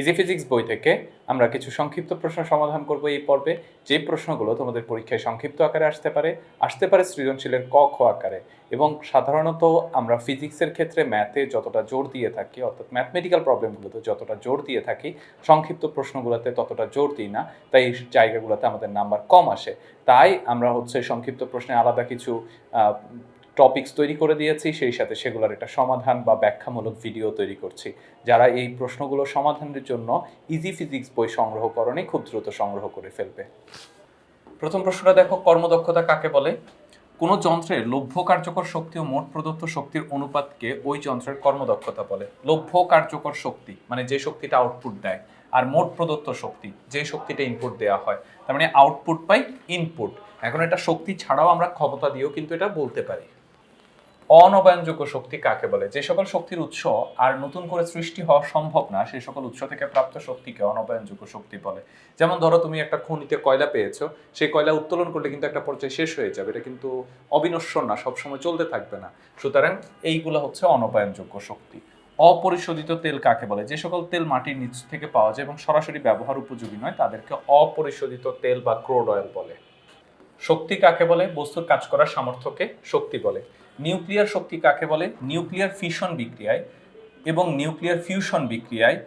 Easy physics বই থেকে আমরা কিছু সংক্ষিপ্ত প্রশ্ন সমাধান করব এই পর্বে। যে প্রশ্নগুলো তোমাদের পরীক্ষায় সংক্ষিপ্ত আকারে আসতে পারে আসতে পারে সৃজনশীলের ক, খ আকারে। এবং সাধারণত আমরা ফিজিক্সের ক্ষেত্রে ম্যাথে যতটা জোর দিয়ে থাকি, অর্থাৎ ম্যাথমেটিক্যাল প্রবলেমগুলোতে যতটা জোর দিয়ে থাকি, সংক্ষিপ্ত প্রশ্নগুলোতে ততটা জোর দিই না, তাই এই জায়গাগুলোতে আমাদের নাম্বার কম আসে। তাই আমরা হচ্ছে সংক্ষিপ্ত প্রশ্নে আলাদা কিছু টপিকস তৈরি করে দিয়েছি, সেই সাথে সেগুলোর একটা সমাধান বা ব্যাখ্যামূলক ভিডিও তৈরি করছি। যারা এই প্রশ্নগুলো সমাধানের জন্য ইজি ফিজিক্স বই সংগ্রহ করণে খুব দ্রুত সংগ্রহ করে ফেলবে। প্রথম প্রশ্নটা দেখো, কর্মদক্ষতা কাকে বলে? কোনো যন্ত্রের লভ্য কার্যকর শক্তি ও মোট প্রদত্ত শক্তির অনুপাতকে ওই যন্ত্রের কর্মদক্ষতা বলে। লভ্য কার্যকর শক্তি মানে যে শক্তিটা আউটপুট দেয়, আর মোট প্রদত্ত শক্তি, যে শক্তিটা ইনপুট দেওয়া হয়, তার মানে আউটপুট পাই ইনপুট এখন এটা শক্তি ছাড়াও আমরা ক্ষমতা দিয়েও কিন্তু এটা বলতে পারি। অনবায়নযোগ্য শক্তি কাকে বলে? যে সকল শক্তির উৎস আর নতুন করে সৃষ্টি হওয়া সম্ভব না সেই সকল উৎস থেকে প্রাপ্ত শক্তিকে অনবায়নযোগ্য শক্তি বলে। যেমন ধরো, তুমি একটা খনিতে কয়লা পেয়েছ, সেই কয়লা উত্তোলন করলে কিন্তু একটা পর্যায়ে শেষ হয়ে যাবে। এটা কিন্তু অবিনশ্বর না, সবসময় চলতে থাকবে না। সুতরাং এইগুলো হচ্ছে অনবায়নযোগ্য শক্তি। অপরিশোধিত তেল কাকে বলে? যে সকল তেল মাটির নিচ থেকে পাওয়া যায় এবং সরাসরি ব্যবহার উপযোগী নয়, তাদেরকে অপরিশোধিত তেল বা ক্রোড অয়েল বলে। শক্তি কাকে বলে? বস্তুর কাজ করার সামর্থ্যকে শক্তি বলে। নিউক্লিয়ার শক্তি কাকে বলে? নিউক্লিয়ার ফিশন বিক্রিয়ায় এবং নিউক্লিয়ার ফিউশন বিক্রিয়ায়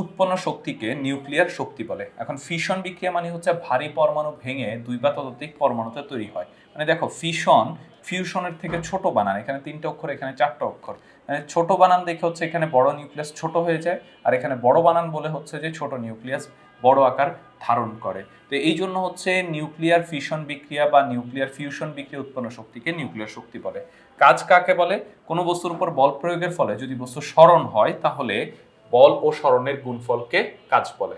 উৎপন্ন শক্তিকে নিউক্লিয়ার শক্তি বলে। এখন ফিশন বিক্রিয়া মানে হচ্ছে ভারী পরমাণু ভেঙে দুই বা ততোধিক পরমাণুতে তৈরি হয়। মানে দেখো ফিশন ফিউশনের থেকে ছোট বানান, এখানে তিনটা অক্ষর, এখানে চারটা অক্ষর। মানে ছোট বানান দেখে হচ্ছে এখানে বড় নিউক্লিয়াস ছোট হয়ে যায়, আর এখানে বড় বানান বলে হচ্ছে যে ছোট নিউক্লিয়াস বড় আকার ধারণ করে। তো এই জন্য হচ্ছে নিউক্লিয়ার ফিশন বিক্রিয়া বা নিউক্লিয়ার ফিউশন বিক্রিয়া উৎপন্ন শক্তিকে নিউক্লিয়ার শক্তি বলে। কাজ কাকে বলে? কোনো বস্তুর উপর বল প্রয়োগের ফলে যদি বস্তু স্মরণ হয়, তাহলে বল ও স্মরণের গুণফলকে কাজ বলে।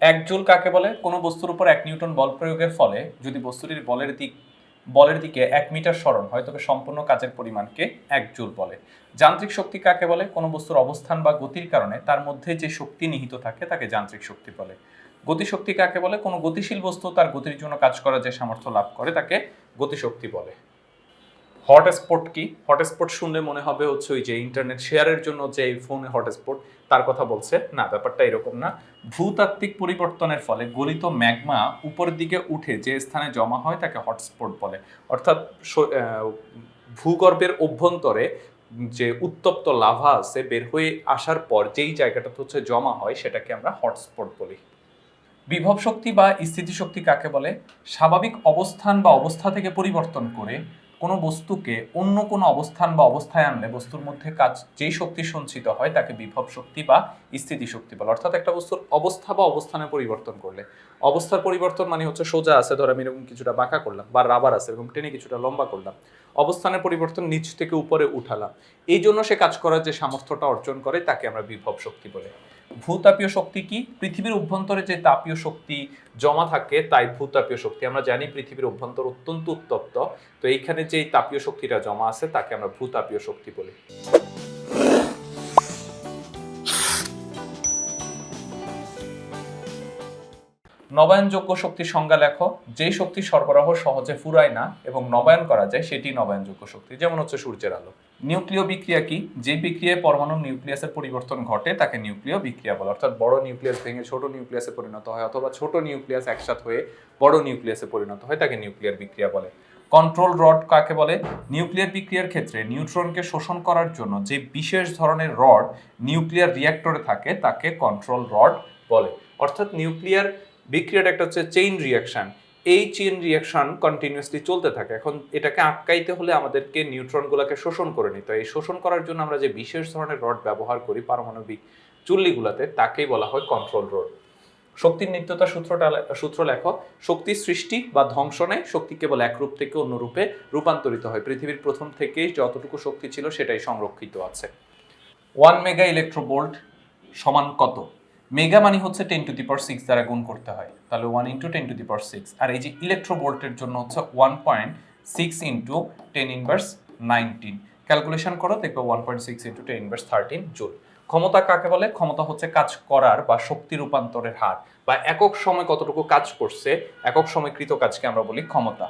এক জুল কাকে বলে? কোনো বস্তুর উপর এক নিউটন বল প্রয়োগের ফলে যদি বস্তুটির বলের দিক বলের দিকে এক মিটার স্মরণ তবে সম্পূর্ণ কাজের পরিমাণকে এক জুল বলে। যান্ত্রিক শক্তি কাকে বলে? কোনো বস্তুর অবস্থান বা গতির কারণে, তার মধ্যে যে শক্তি নিহিত থাকে তাকে যান্ত্রিক শক্তি বলে। গতিশক্তি কাকে বলে? কোনো গতিশীল বস্তু তার গতির জন্য কাজ করার যে সামর্থ্য লাভ করে, তাকে গতিশক্তি বলে। হটস্পট কি? হটস্পট শুনলে মনে হবে হচ্ছে ওই যে ইন্টারনেট শেয়ারের জন্য যে ফোনে হটস্পট তার কথা বলছে। না, ব্যাপারটা এরকম না। ভূতাত্ত্বিক পরিবর্তনের ফলে গলিত ম্যাগমা উপরের দিকে উঠে যে স্থানে জমা হয় তাকে হটস্পট বলে। অর্থাৎ ভূগর্ভের অভ্যন্তরে যে উত্তপ্ত লাভা আছে বের হয়ে আসার পর যেই জায়গাটাতে হচ্ছে জমা হয় সেটাকে আমরা হটস্পট বলি। বিভব শক্তি বা স্থিতিশক্তি কাকে বলে? স্বাভাবিক অবস্থান বা অবস্থা থেকে পরিবর্তন করে কোনো বস্তুকে অন্য কোনো অবস্থান বা অবস্থায় আনলে বস্তুর মধ্যে কাজ যেই শক্তি সঞ্চিত হয় তাকে বিভব শক্তি বা স্থিতিশক্তি বলে। অর্থাৎ একটা বস্তুর অবস্থা বা অবস্থানে পরিবর্তন করলে। অবস্থার পরিবর্তন মানে হচ্ছে সোজা আছে, ধর আমি এরকম কিছুটা বাঁকা করলাম বা রাবার আছে, এরকম টেনে কিছুটা লম্বা করলাম। অবস্থানের পরিবর্তন নিচ থেকে উপরে উঠালাম। এই জন্য সে কাজ করার যে সামর্থ্যটা অর্জন করে তাকে আমরা বিভব শক্তি বলে। ভূতাপীয় শক্তি কি? পৃথিবীর অভ্যন্তরে যে তাপীয় শক্তি জমা থাকে, তাই ভূতাপীয় শক্তি। আমরা জানি পৃথিবীর অভ্যন্তর অত্যন্ত উত্তপ্ত। তো এইখানে যে তাপীয় শক্তিটা জমা আছে, তাকে আমরা ভূতাপীয় শক্তি বলি। নবায়নযোগ্য শক্তির সংজ্ঞা লেখো যে শক্তি সরবরাহ সহজে ফুরায় না এবং নবায়ন করা যায়, সেটি নবায়নযোগ্য শক্তি। যেমন হচ্ছে সূর্যের আলো। নিউক্লিয় বিক্রিয়া কি? যে বিক্রিয়ায় পরমাণু নিউক্লিয়াসের পরিবর্তন ঘটে, তাকে নিউক্লিয় বিক্রিয়া বলে। অর্থাৎ বড় নিউক্লিয়াস ভেঙে ছোট নিউক্লিয়াসে পরিণত হয় অথবা ছোট নিউক্লিয়াস একসাথ হয়ে বড় নিউক্লিয়াসে পরিণত হয়, তাকে নিউক্লিয়ার বিক্রিয়া বলে। কন্ট্রোল রড কাকে বলে? নিউক্লিয়ার বিক্রিয়ার ক্ষেত্রে নিউট্রনকে শোষণ করার জন্য যে বিশেষ ধরনের রড নিউক্লিয়ার রিঅ্যাক্টরে থাকে, তাকে কন্ট্রোল রড বলে। অর্থাৎ নিউক্লিয়ার বিক্রিয়াটা একটা হচ্ছে চেইন রিয়াকশন এই চেইন রিয়াকশন কন্টিনিউয়াসলি চলতে থাকে। এখন এটাকে আটকাইতে হলে আমাদেরকে নিউট্রনগুলোকে শোষণ করে নিতে হয়। এই শোষণ করার জন্য আমরা যে বিশেষ ধরনের রড ব্যবহার করি পারমাণবিক চুল্লিগুলোতে, তাকেই বলা হয় কন্ট্রোল রড শক্তির নিত্যতা সূত্রটা সূত্র লেখো, শক্তির সৃষ্টি বা ধ্বংসনে শক্তি কেবল এক রূপ থেকে অন্য রূপে রূপান্তরিত হয়। পৃথিবীর প্রথম থেকেই যতটুকু শক্তি ছিল সেটাই সংরক্ষিত আছে। ওয়ান মেগা ইলেকট্রোবোল্ট সমান কত? মেগা মানে হচ্ছে ten to the power six দ্বারা গুণ করতে হয়। তাহলে one into ten to the power six আর এই যে ইলেকট্রোবোল্টের জন্য হচ্ছে one point six into ten inverse nineteen calculation করো, দেখবে one point six into ten inverse thirteen joule ক্ষমতা কাকে বলে? ক্ষমতা হচ্ছে কাজ করার বা শক্তি রূপান্তরের হার। বা একক সময় কতটুকু কাজ করছে, একক সময় কৃত কাজকে আমরা বলি ক্ষমতা।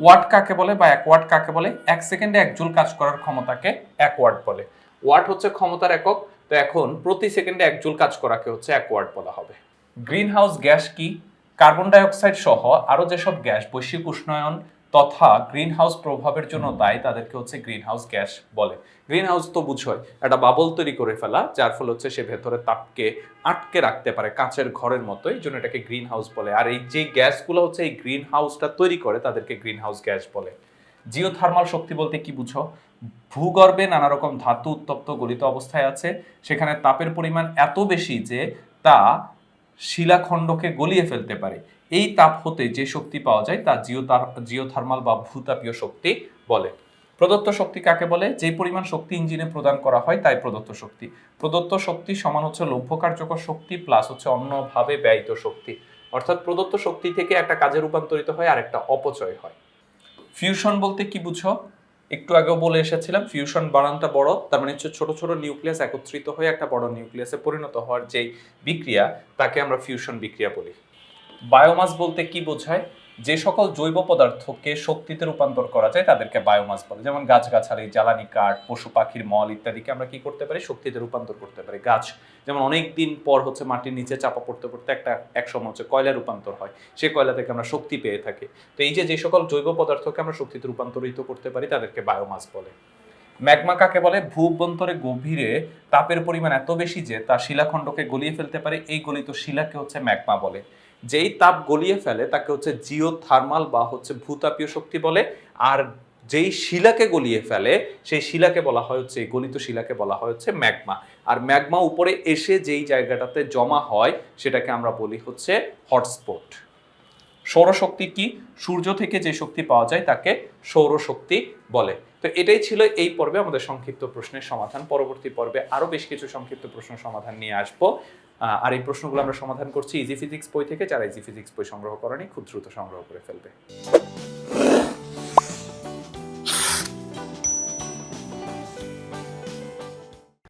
ওয়াট কাকে বলে বা এক ওয়াট কাকে বলে? এক সেকেন্ডে এক জুল কাজ করার ক্ষমতাকে এক ওয়াট বলে। ওয়াট হচ্ছে ক্ষমতার একক তো এখন প্রতি সেকেন্ডে এক জুল কাজ করাকে হচ্ছে এক ওয়ার্ড বলা হবে। গ্রিন হাউস গ্যাস কি? কার্বন ডাইঅক্সাইড সহ আরও যেসব গ্যাস, বৈশ্বিক উষ্ণায়ন তথা গ্রিন হাউস প্রভাবের জন্য দায়ী, তাদেরকে হচ্ছে গ্রিন হাউস গ্যাস বলে। গ্রিন হাউস তো বুঝোয় একটা বাবল তৈরি করে ফেলা, যার ফলে হচ্ছে সে ভেতরে তাপকে আটকে রাখতে পারে, কাঁচের ঘরের মতো। এই জন্য এটাকে গ্রিন হাউস বলে। আর এই যে গ্যাসগুলো হচ্ছে এই গ্রিন হাউসটা তৈরি করে, তাদেরকে গ্রিন হাউস গ্যাস বলে। জিওথার্মাল শক্তি বলতে কি বুঝো? ভূগর্ভে নানা রকম ধাতু উত্তপ্ত গলিত অবস্থায় আছে। সেখানে তাপের পরিমাণ এত বেশি যে তা শিলাখণ্ডকে গলিয়ে ফেলতে পারে। এই তাপ হতে যে শক্তি পাওয়া যায় তা জিওতার, জিওথার্মাল বা ভূতাপীয় শক্তি বলে। প্রদত্ত শক্তি কাকে বলে? যে পরিমাণ শক্তি ইঞ্জিনে প্রদান করা হয় তাই প্রদত্ত শক্তি। প্রদত্ত শক্তি সমান হচ্ছে লভ্য কার্যকর শক্তি প্লাস হচ্ছে অন্যভাবে ব্যয়িত শক্তি। অর্থাৎ প্রদত্ত শক্তি থেকে একটা কাজে রূপান্তরিত হয় আর একটা অপচয় হয়। ফিউশন বলতে কি বুঝো? একটু আগেও বলে এসেছিলাম ফিউশন বানানটা বড়, তার মানে হচ্ছে ছোট ছোট নিউক্লিয়াস একত্রিত হয়ে একটা বড় নিউক্লিয়াসে পরিণত হওয়ার যেই বিক্রিয়া, তাকে আমরা ফিউশন বিক্রিয়া বলি। বায়োমাস বলতে কি বোঝায়? যে সকল জৈব পদার্থকে শক্তিতে রূপান্তর করা যায় তাদেরকে বায়োমাস বলে। যেমন গাছগাছালি, জ্বালানি কাঠ, পশু পাখির মল ইত্যাদিকে আমরা কি করতে পারি? শক্তিতে রূপান্তর করতে পারি। গাছ, যেমন অনেক দিন পর হচ্ছে মাটির নিচে চাপা পড়তে পড়তে একটা এক সময় হচ্ছে কয়লা রূপান্তর হয়। সেই কয়লা থেকে আমরা শক্তি পেয়ে থাকি। তো এই যে যে সকল জৈব পদার্থকে আমরা শক্তিতে রূপান্তরিত করতে পারি, তাদেরকে বায়োমাস বলে। ম্যাগমা কাকে বলে? ভূভ্যন্তরে গভীরে তাপের পরিমাণ এত বেশি যে তা শিলাখণ্ডকে গলিয়ে ফেলতে পারে। এই গলিত শিলাকে হচ্ছে ম্যাগমা বলে। যেই তাপ গলিয়ে ফেলে তাকে হচ্ছে জিও থার্মাল বা হচ্ছে ভূতাপীয় শক্তি বলে। আর যেই শিলাকে গলিয়ে ফেলে সেই শিলাকে বলা হয় হচ্ছে, গলিত শিলাকে বলা হয় হচ্ছে ম্যাগমা। আর ম্যাগমা উপরে এসে যেই জায়গাটাতে জমা হয় সেটাকে আমরা বলি হচ্ছে হটস্পট। সৌরশক্তি কি? সূর্য থেকে যে শক্তি পাওয়া যায় তাকে সৌরশক্তি বলে। তো এটাই ছিল এই পর্বে আমাদের সংক্ষিপ্ত প্রশ্নের সমাধান। পরবর্তী পর্বে আরও বেশ কিছু সংক্ষিপ্ত প্রশ্ন সমাধান নিয়ে আসব। আর এই প্রশ্নগুলো আমরা সমাধান করছি ইজি ফিজিক্স বই থেকে। যারা ইজি ফিজিক্স বই সংগ্রহ করেনি, খুব দ্রুত সংগ্রহ করে ফেলবে।